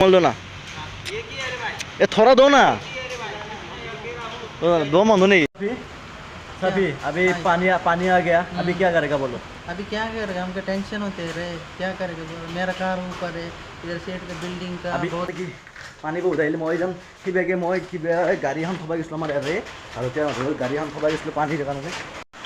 बोल दो ना ये थोड़ा दो ना दो मन नहीं सभी अभी पानी पानी आ गया अभी क्या करेगा बोलो अभी क्या करेगा हमको टेंशन होते रहे क्या करेगा बोलो मेरा कार ऊपर है इधर सेट का बिल्डिंग का আমি बहुत কি পানীবোৰ উঠাইলে মই যাম কিবাকে মই কিবা গাড়ী এখন থবা গৈছিলোঁ আমাৰ ইয়াতে আৰু এতিয়া নতুন গাড়ী এখন থবা গৈছিলোঁ পানীৰ কাৰণে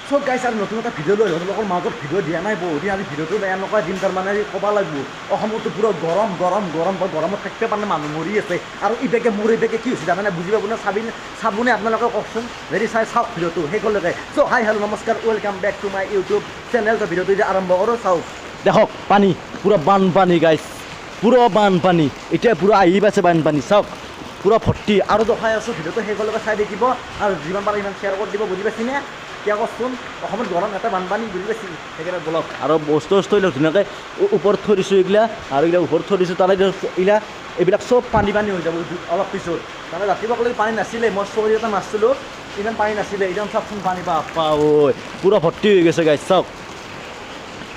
চব গাইছ আৰু নতুন এটা ভিডিঅ' লৈ সিহঁতৰ মাজত ভিডিঅ' দিয়া নাই বহুত দিন। আজি বেয়া নকৰা দিম তাৰমানে ক'ব লাগিব। অসমতো পুৰা গৰম গৰম গৰম। বা গৰমত থাকিব পাৰে মানুহ মৰি আছে। আৰু ইবেগে মোৰ ইবেগে কি হৈছে তাৰমানে বুজি পাব না চাবি চাবনে আপোনালোকে কওকচোন। যদি চাই, চাওক ভিডিঅ'টো। শেষলৈকে চ' হাই হেল্ল' নমস্কাৰ। Welcome back to my YouTube channel তো ভিডিঅ'টো যে আৰম্ভ কৰোঁ। চাওক। দেখক, পানী। পুৰা বানপানী গাইছ পুৰা বানপানী। এতিয়া পুৰা আহি পাইছে বানপানী। চাওক। পুৰা ভৰ্তি। আৰু দেখাই আছোঁ। ভিডিঅ'টো শেষলৈকে চাই থাকিব আৰু যিমান পাৰে ইমান শ্বেয়াৰ কৰি দিব। বুজি পাইছিনে? কিয় কচোন অসমত গৰম এটা বানপানী বুজি পাইছি সেইকাৰণে বলক। আৰু বস্তু চস্তু এইবিলাক ধুনীয়াকৈ ও- ওপৰত থৈ দিছোঁ এইগিলা আৰু এইগিলা ওপৰত থৈ দিছোঁ তাৰে এইগিলা এইবিলাক চব পানী পানী হৈ যাব অলপ পিছত। তাৰমানে ৰাতিপুৱা ক'লে পানী নাছিলে মই চৰি এটা মাৰিছিলোঁ ইমান পানী নাছিলে একদম চাওকচোন পানী বাপা ঐ পুৰা ভৰ্তি হৈ গৈছে গাইছ চাওক।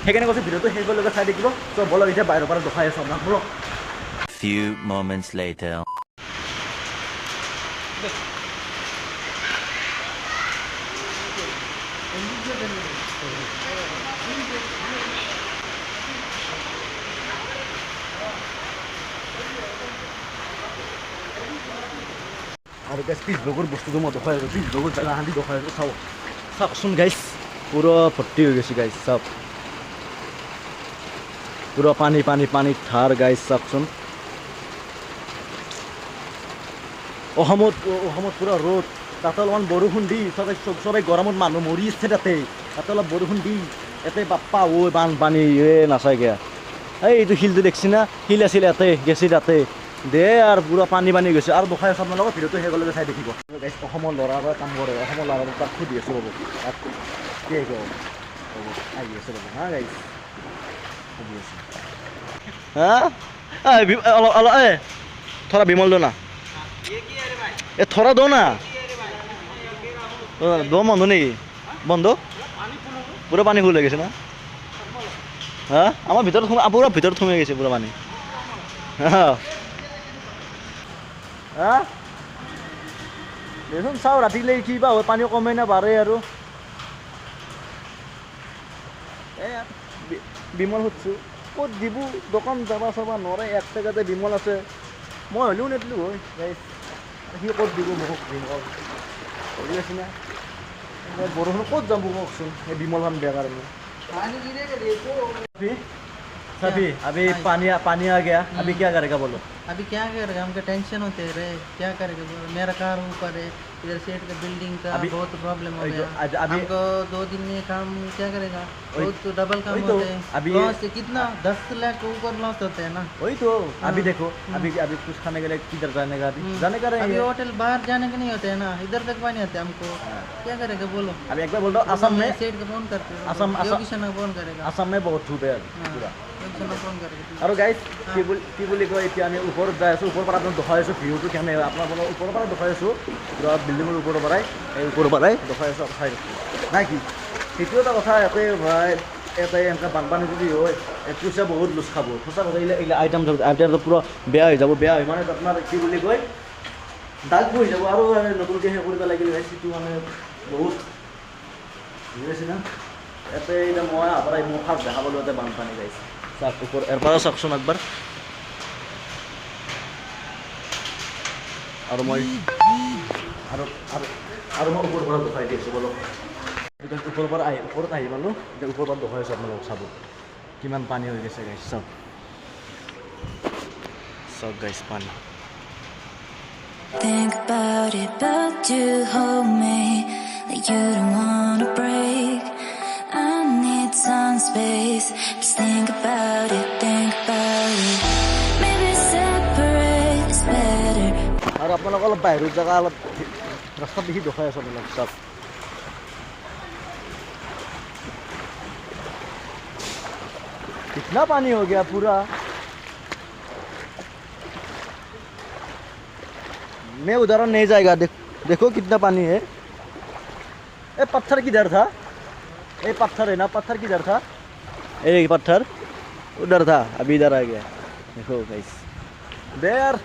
সেইকাৰণে কৈছোঁ ভিডিঅ'টো শেষলৈকে চাই থাকিব। চ' বলক এতিয়া বাহিৰৰ পৰা দেখাই আছোঁ আপোনাক বলক। Few moments later. আৰু গাইছ পিছবগৰ বস্তুটো মই জেগা হান্দি দেখাই আছোঁ, চাওক। চাওকচোন গাইছ পুৰা ভৰ্তি হৈ গৈছে গাইছ চাওক। পুৰা পানী পানী পানী, ধাৰ গাইছ চাওকচোন। অসমত অসমত পুৰা ৰ'দ। তাতে অলপমান বৰষুণ দি, চবে, চব- গৰমত মানুহ মৰি আছে তাতে। তাতে অলপ বৰষুণ দি, ইয়াতে বাপ্পা, ঐ বানপানী, এ নাচাইগে এই, এইটো শিলটো দেখছি না? শিল আছিল ইয়াতে, গেছি তাতে। দে আৰু পূৰা পানী পানী গৈছে। আৰু দুখাই সামনে আপোনালোকৰ ভিডিঅ'টো হয়ে গেলে চাই অসমৰ ল'ৰা লড়াৰ কাম কৰে অসমেৰ লড়াৰ তাৰ সুধি আছে ৰ'ব। তাৰ কি হয়ে গেল আহি আছে ৰ'ব। হা গাইছ সুধি আছে। হ্যাঁ এ থৰা বিমল দো না এ থৰা দো না দো বন্ধ নেই বন্ধ? পানী ফুল হৈ গৈছে না? হা? আমাৰ ভিতৰত পুৰো ভিতৰত সোমাই গৈছে পুৰো পানী। হ্যাঁ হা দেচোন চাওঁ ৰাতিলৈ কি বা হয় পানী কমে না বাঢ়ে আৰু বিমল সুধছোঁ ক'ত দিব দোকান যাবা চাবা নৰে এক জেগাতে বিমল আছে মই হ'লেও নেদিলোঁ হয় সি ক'ত দিব মোক বিমল কৰি আছে না বৰষুণ ক'ত যাম কওকচোন সেই বিমলখন বেয়া কাৰণে सभी अभी पानी पानी आ गया। अभी क्या करेगा बोलो? अभी क्या करेगा? हमको टेंशन होते रहे क्या करेगा बोलो? मेरा कार ऊपर है। इधर सेट का बिल्डिंग का अभी- बहुत प्रॉब्लम हो गया। अभी- हमको दो दिन में काम क्या करेगा? बहुत तो डबल काम तो, होते हैं। अभी- लॉस कितना? दस लाख के ऊपर लॉस होते है ना। वही तो। अभी हाँ। देखो अभी अभी कुछ खाने के लिए किधर जाने का अभी? हम्म। जाने का अभी होटल बाहर जाने के नहीं होते है ना। इधर तक पानी आते हैं हमको। क्या करेगा बोलो? अभी एक बार बोल रहा हूँ असम में सेट का फ़ोन करते हो। असम- असम- योगी फ़ोन करेगा। असम में बहुत धूप है हाँ, पूरा। আৰু গাইজ ah. কি বুলি কি বুলি কয় এতিয়া আমি ওপৰত যাই আছোঁ ওপৰৰ পৰা দেখাই আছোঁ ভিউটো কেনে আপোনাৰ ওপৰৰ পৰা দেখাই আছোঁ ধৰক বিল্ডিঙৰ ওপৰৰ পৰাই এই ওপৰৰ পৰাই দেখাই আছোঁ চাই নাই কি? সেইটো এটা কথা ইয়াতে ভাই এটাই এনেকৈ বানপানী যদি হয় পইচা বহুত লোচ খাব। সঁচা কথা এই এইলে আইটেম আইটেমটো পুৰা বেয়া হৈ যাব বেয়া হৈ মানে আপোনাৰ কি বুলি কয় দাগ বহি যাব আৰু আমি নতুনকৈ সেই কৰিব লাগিল ভাই সেইটো মানে বহুত হৈ আছে না। এতে এতিয়া মই আপনার মুখাত দেখাবলৈ বানপানী গাইছোঁ চাওক ওপৰ ইয়াৰ পৰা চাওকচোন একবাৰ আৰু মই আৰু আৰু আৰু মই ওপৰৰ পৰা দেখাই দি আছোঁ বলক এতিয়া ওপৰৰ পৰা আহি ওপৰত আহি পালোঁ এতিয়া ওপৰৰ পৰা দেখাই আছোঁ আপোনালোকক চাব কিমান পানী হৈ গৈছে গাইছ চাওক চাওক গাইছ পানী Think about it, but you hold me like you don't wanna break. I need some space. Just think about it, think about it. Maybe separate is better. আৰু আপোনালোকক অলপ বাহিৰৰ জেগা অলপ ৰাস্তাত দেখি দেখাই আছোঁ আপোনালোকক চাওক कितना पानी हो गया पूरा मैं उधर नहीं जाएगा देख देखो कितना पानी है ए पत्थर किधर था ए पत्थर है ना पत्थर किधर था ए पत्थर उधर था अभी इधर आ गया देखो गाइस দে আর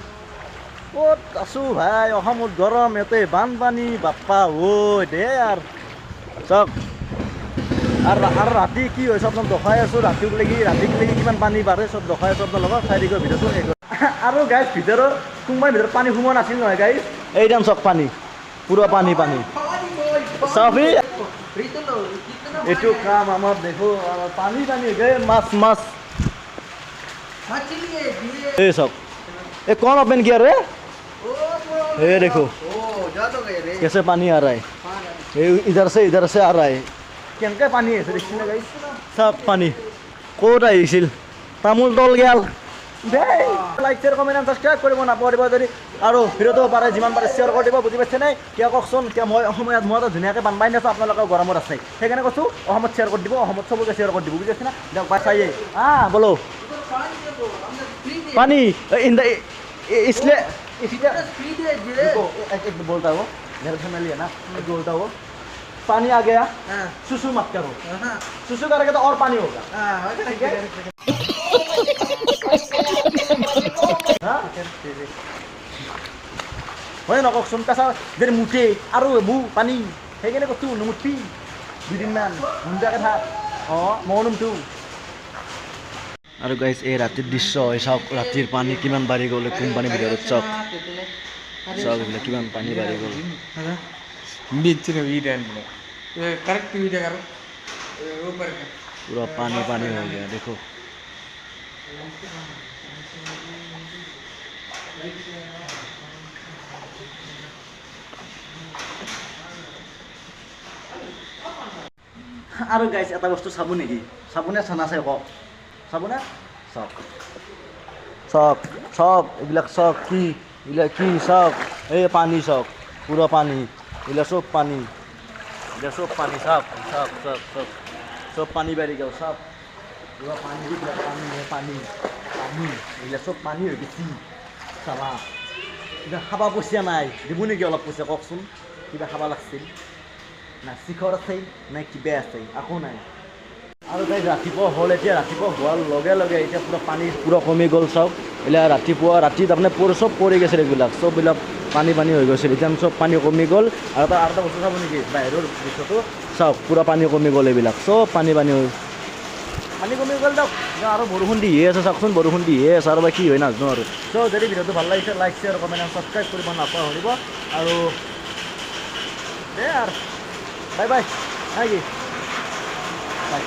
ক'ত আছোঁ ভাই অসমত গৰম ইয়াতে বানপানী বাপ্পা ঐ দে আর চাওক আৰু ৰা- আৰু ৰাতি কি হৈছে আপোনাক দেখাই আছোঁ ৰাতিক লাগি ৰাতিক লাগি কিমান পানী বাঢ়ে চব দেখাই আছোঁ আপোনাৰ লগত চাই দিগৰ ভিডিঅ'টো সেই কৰি- আৰু গাইজ ভিতৰত কোনোবাই ভিতৰত পানী সোমোৱা নাছিল নহয় গাইজ এইদান চাওক পানী পুৰা পানী পানী চাবি এইটো কাম আমার দেখো পানি পানি গে মাছ মাছ। ये सब ये कौन ओपन किया रे ये देखो कैसे पानी आ रहा है इधर से इधर से आ रहा है क्या पानी है सब पानी कोट आइसिल तामुल तल गया তল গেল দেই like share comment and subscribe কৰিব নাপাহৰিব যদি আৰু ভিডিঅ'টো পাৰে যিমান পাৰে শ্বেয়াৰ কৰি দিব বুজি পাইছেনে কিয় কওকচোন কিয় মই অসমত মই এটা ধুনীয়াকৈ বানপানী আছোঁ আপোনালোকে গৰমত আছে সেইকাৰণে কৈছোঁ অসমত শ্বেয়াৰ কৰি দিব অসমত চবকে শ্বেয়াৰ কৰি দিব বুজি পাইছেনে দিয়ক বাই চাইয়ে আহ বলো পানী ইন দ্য इसलिए इसलिए Speed है जे. देखो एक एक बोलता हो मेरे से मिलिए ना एक बोलता हो पानी आ गया हाँ. सुसु मत करो हाँ. सुसु करेंगे तो और पानी होगा हाँ, okay, ठीक है? হয় নককচোন তাৰপিছত যেন মুঠে আৰু এবু পানী সেইকাৰণে কৈছোঁ নুমুঠি দুদিনমান নুমুঠাকে থাক অঁ মই নুমঠো আৰু গাইজ এই ৰাতিৰ দৃশ্য হয় চাওক ৰাতিৰ পানী কিমান বাঢ়ি গ'ল কোম্পানীৰ ভিতৰত চাওক চাওক এইবিলাক কিমান পানী বাঢ়ি গ'ল পুৰা পানী পানী হৈ গয়া দেখো Thank you. আৰু গাইছ এটা বস্তু চাব নেকি? চাবোনে চানা চাই কওক? চাবোনে? চাওক। চাওক চাওক এইবিলাক চাওক কি এইবিলাক কি চাওক? এই পানী চাওক পুৰা পানী এইবিলাক চব পানী। এইবিলাক চব পানী চাওক চাওক চাওক চাওক। চব পানী বাঢ়ি গ'ল চাওক। পুৰা পানী পানী পানী পানী এইবিলাক চব পানী হৈ গৈছে। চাবা। এতিয়া খাব পইচা নাই, দিব নেকি অলপ পইচা কওকচোন, কিবা খাব লাগিছিল? না শিখৰ আছে, নে কিবা আছে, একো নাই। আৰু গাইজ ৰাতিপুৱা হ'ল, এতিয়া ৰাতিপুৱা হোৱাৰ লগে লগে এতিয়া পূৰা পানী পূৰা কমি গ'ল চাওক। এতিয়া ৰাতিপুৱা, ৰাতি তাৰমানে পৰি চব পৰি গৈছিল এইবিলাক, চববিলাক পানী পানী হৈ গৈছিল। এতিয়া চব পানী কমি গ'ল, আৰু এটা আৰু এটা বস্তু চাব নেকি, বাহিৰৰ দৃশ্যটো? চাওক, পূৰা পানী কমি গ'ল এইবিলাক, চব পানী পানী হৈ পানী কমি গ'ল দিয়ক আৰু বৰষুণ দিয়ে আছে চাওকচোন বৰষুণ দিয়ে আছে আৰু বা কি হয় নাজানো আৰু। চ' যদি ভিডিঅ'টো ভালো লাগিছে লাইক শ্বেয়াৰ কমেণ্ট ছাবস্ক্ৰাইব কৰিব নাপাহৰিব। আৰু দে আৰু। বাই বাই নেকি বাই